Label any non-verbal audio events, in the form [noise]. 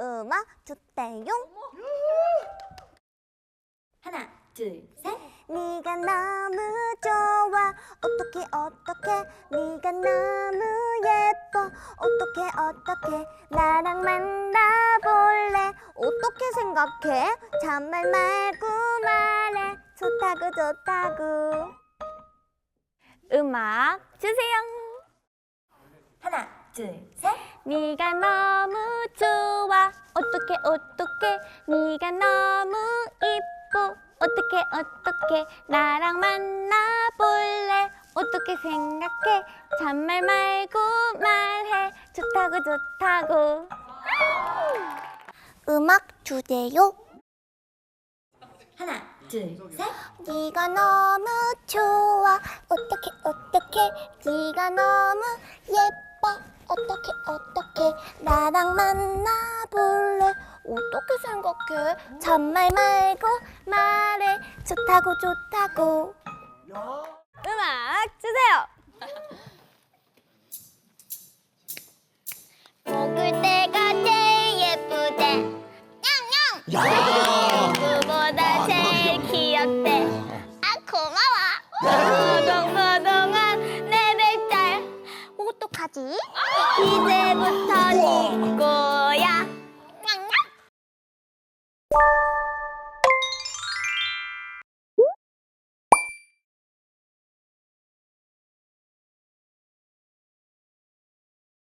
음악 주대용 하나, 둘, 셋. 네가 너무 좋아. 어떻게 어떻게? 네가 너무 예뻐. 어떻게 어떻게? 나랑 만나볼래? 어떻게 생각해? 잔말 말고 말해. 좋다고 좋다고. 음악 주세요. 하나, 둘, 셋. 네가 너무 좋아 어떻게 어떻게? 네가 너무 이뻐. 어떻게 어떻게? 나랑 만나볼래? 어떻게 생각해? 잔말 말고 말해. 좋다고 좋다고. 음악 주세요. 하나, 둘, 셋. 네가 너무 좋아. 어떻게 어떻게? 네가 너무 예뻐. 어떻게 어떻게? 나랑 만나 볼래? 어떻게 생각해? 잔말 말고 말해. 좋다고 좋다고. 음악 주세요. [laughs] 먹을 때가 제일 예쁘대. 냥냥 누구보다 제일 귀엽대. 아. 고마워. 무동무동한 내 백달 어떡하지? 이제부터 네거